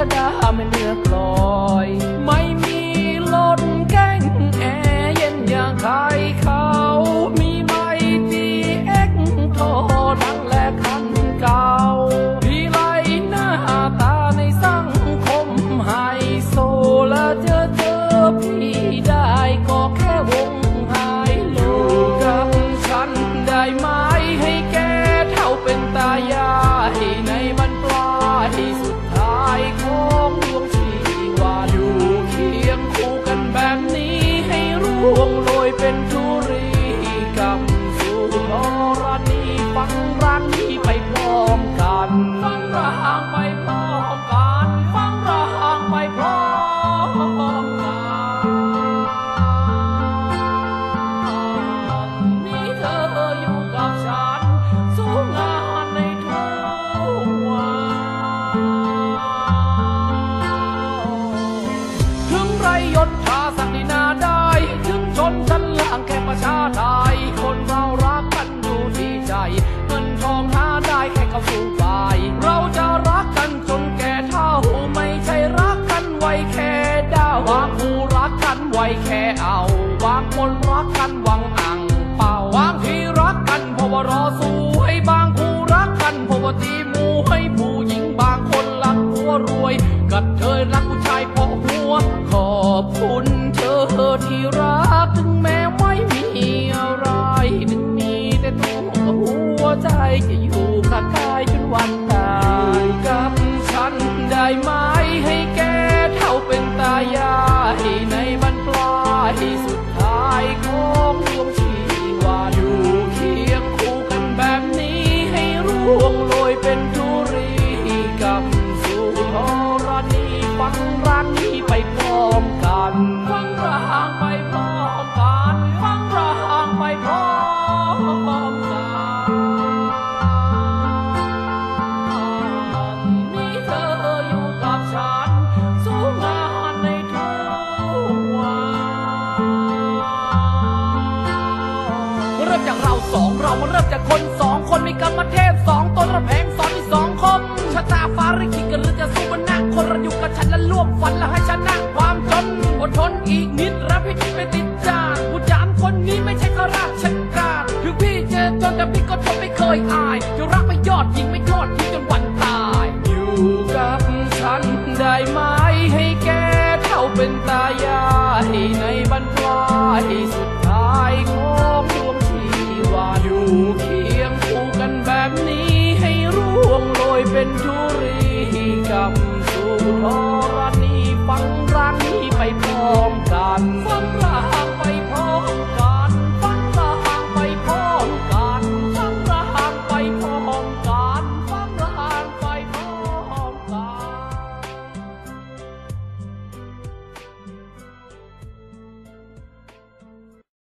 ชดาไม่เลือกลอยางคนรักกันหวังอ่างเป่าบางทีรักกันเพราะว่ารอสู้ให้บางคู่รักกันเพราะว่าตีมูให้ผู้ มจากเราสองเรามันเริ่มจากคนสองคนมีกรรมเทพสองตนระแพงสอนที่สองคมชะตาฟ้าริขิตกันหรือจะสู้มันหนักคนระอยู่กับฉันและร่วมฝันและให้ชนะ กับสุธรณีฟังรากนี้ไปพร้อมกันฟังราก